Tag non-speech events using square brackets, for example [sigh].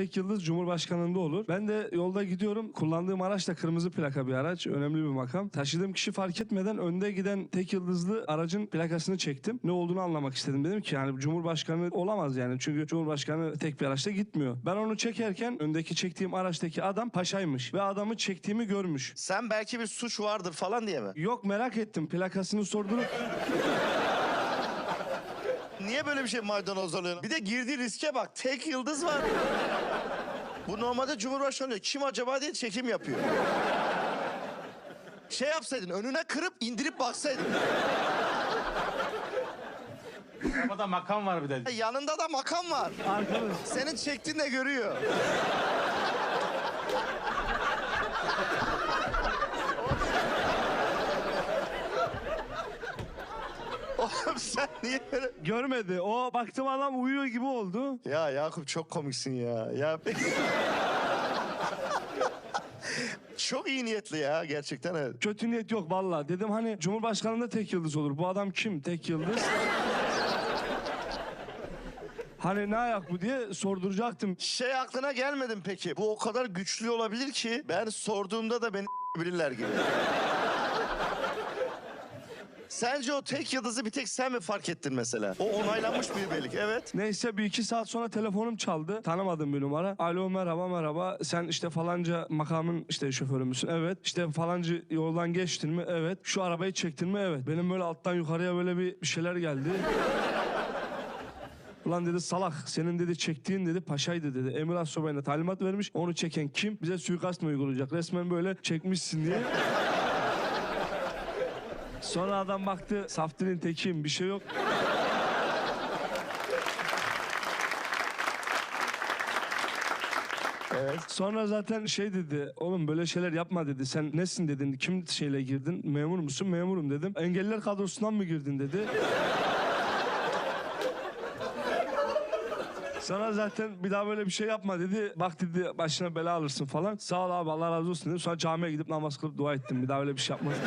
Tek yıldız Cumhurbaşkanlığında olur. Ben de yolda gidiyorum. Kullandığım araç da kırmızı plaka bir araç. Önemli bir makam. Taşıdığım kişi fark etmeden önde giden tek yıldızlı aracın plakasını çektim. Ne olduğunu anlamak istedim. Dedim ki yani Cumhurbaşkanı olamaz yani. Çünkü Cumhurbaşkanı tek bir araçta gitmiyor. Ben onu çekerken öndeki çektiğim araçtaki adam paşaymış. Ve adamı çektiğimi görmüş. Sen belki bir suç vardır falan diye mi? Yok merak ettim. Plakasını sordurup Niye böyle bir şey maydanoz alıyorsun? Bir de girdiği riske bak. Tek yıldız var. Bu normalde Cumhurbaşkanı diyor. Kim acaba diye çekim yapıyor. Şey yapsaydın önüne kırıp indirip baksaydın. Arabada makam var bir de. Yanında da makam var. arkadaş Senin çektiğin de görüyor. Oğlum sen niye görmedi. O baktım adam uyuyor gibi oldu. Ya Yakup çok komiksin ya. Ya Çok iyi niyetli ya gerçekten evet. Kötü niyet yok valla. Dedim hani Cumhurbaşkanlığında tek yıldız olur. Bu adam kim tek yıldız? hani ne ayak bu diye sorduracaktım. Şey aklına gelmedim peki. Bu o kadar güçlü olabilir ki ben sorduğumda da beni [laughs] bilirler gibi. Sence o tek yıldızı bir tek sen mi fark ettin mesela? O onaylanmış bir birlik evet. Neyse bir iki saat sonra telefonum çaldı. Tanımadığım bir numara. Alo merhaba merhaba. Sen işte falanca makamın işte şoförü müsün? Evet. İşte falancı yoldan geçtin mi? Evet. Şu arabayı çektin mi? Evet. Benim böyle alttan yukarıya böyle bir şeyler geldi. [laughs] Ulan dedi salak senin dedi çektiğin dedi paşaydı dedi. Emir Assobay'ına talimat vermiş. Onu çeken kim? Bize suikast mı uygulayacak? Resmen böyle çekmişsin diye. [laughs] Sonra adam baktı saftirin tekiyim bir şey yok. Evet. Sonra zaten şey dedi. Oğlum böyle şeyler yapma dedi. Sen nesin dedin. Kim şeyle girdin? Memur musun? Memurum dedim. Engelliler kadrosundan mı girdin dedi. Sonra zaten bir daha böyle bir şey yapma dedi. Bak dedi başına bela alırsın falan. Sağ ol abi Allah razı olsun dedim. Sonra camiye gidip namaz kılıp dua ettim. Bir daha öyle bir şey yapmadım.